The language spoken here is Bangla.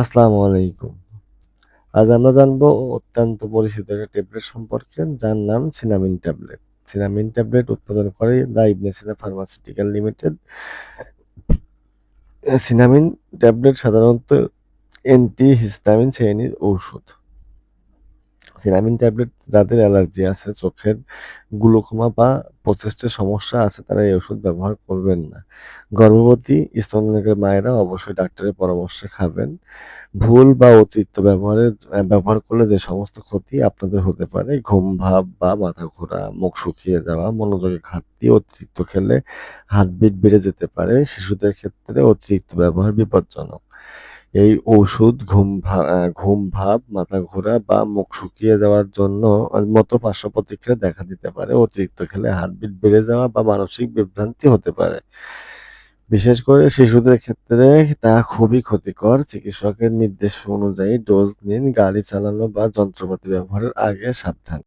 আসসালামু আলাইকুম। আজ আমরা জানব অত্যন্ত পরিচিত একটা ট্যাবলেট সম্পর্কে, যার নাম সিনামিন ট্যাবলেট। সিনামিন ট্যাবলেট উৎপাদন করে the Ibn Sina pharmaceutical limited. সিনামিন tablet সাধারণত অ্যান্টিহিস্টামিন শ্রেণির ঔষধ। সিনামিন ট্যাবলেট যাদের অ্যালার্জি আছে, চোখের গ্লুকোমা বা প্রচেষ্টের সমস্যা আছে তারা এই ওষুধ ব্যবহার করবেন না। গর্ভবতী স্তনদানকারী মায়েরা অবশ্যই ডাক্তারের পরামর্শে খাবেন। ভুল বা অতিরিক্ত ব্যবহারের ব্যবহার করলে যে সমস্ত ক্ষতি আপনাদের হতে পারে ঘুম ভাব বা মাথা ঘোরা, মুখ শুকিয়ে যাওয়া, মনোযোগের ঘাটতি, অতিরিক্ত খেলে হার্টবিট বেড়ে যেতে পারে। শিশুদের ক্ষেত্রে অতিরিক্ত ব্যবহার বিপজ্জনক। এই ঔষধ ঘুম ঘুম ভাব, মাথা ঘোরা বা মুখ শুকিয়ে যাওয়ার জন্য মতো পার্শ্ব প্রতিক্রিয়া দেখা দিতে পারে। অতিরিক্ত খেলে হার্টবিট বেড়ে যাওয়া বা মানসিক বিভ্রান্তি হতে পারে। বিশেষ করে শিশুদের ক্ষেত্রে তা খুবই ক্ষতিকর। চিকিৎসকের নির্দেশ অনুযায়ী ডোজ নিন। গাড়ি চালানো বা যন্ত্রপাতি ব্যবহারের আগে সাবধান।